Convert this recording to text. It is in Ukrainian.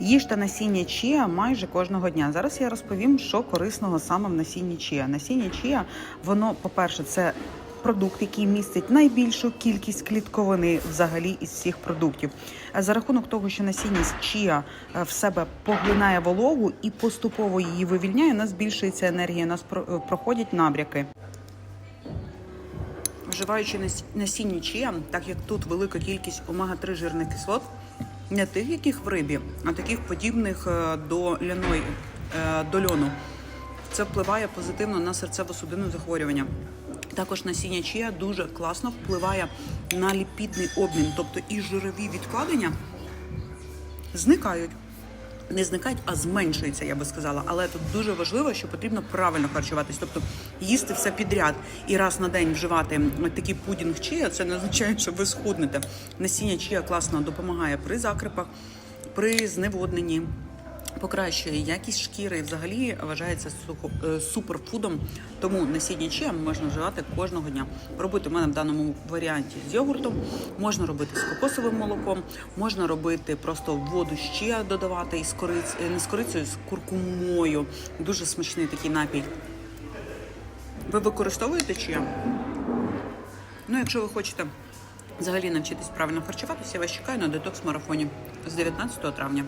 Їжте насіння чія майже кожного дня. Зараз я розповім, що корисного саме в насінні чія. Насіння чія, воно, по-перше, це продукт, який містить найбільшу кількість клітковини взагалі із всіх продуктів. За рахунок того, що насіння чія е, в себе поглинає вологу і поступово її вивільняє, у нас збільшується енергія, у нас е, проходять набряки. Вживаючи насіння чия, так як тут велика кількість омега-3 жирних кислот, не тих, яких в рибі, а таких подібних е, до ляної, е, до льону, це впливає позитивно на серцево-судинне захворювання. Також насіння чия дуже класно впливає на ліпідний обмін, тобто і жирові відкладення зникають. Не зникають, а зменшуються, я би сказала. Але тут дуже важливо, що потрібно правильно харчуватись, тобто їсти все підряд і раз на день вживати такий пудінг чия, це не означає, що ви схуднете. Насіння чия класно допомагає при закрипах, при зневодненні. Покращує якість шкіри і взагалі вважається е, суперфудом. Тому насіння чия можна вживати кожного дня. Робити в мене в даному варіанті з йогуртом, можна робити з кокосовим молоком, можна робити просто воду чия додавати із кориць, е, не з корицею, з куркумою. Дуже смачний такий напій. Ви використовуєте чия? Ну, якщо ви хочете взагалі навчитись правильно харчуватися, я вас чекаю на детокс марафоні з 19 травня.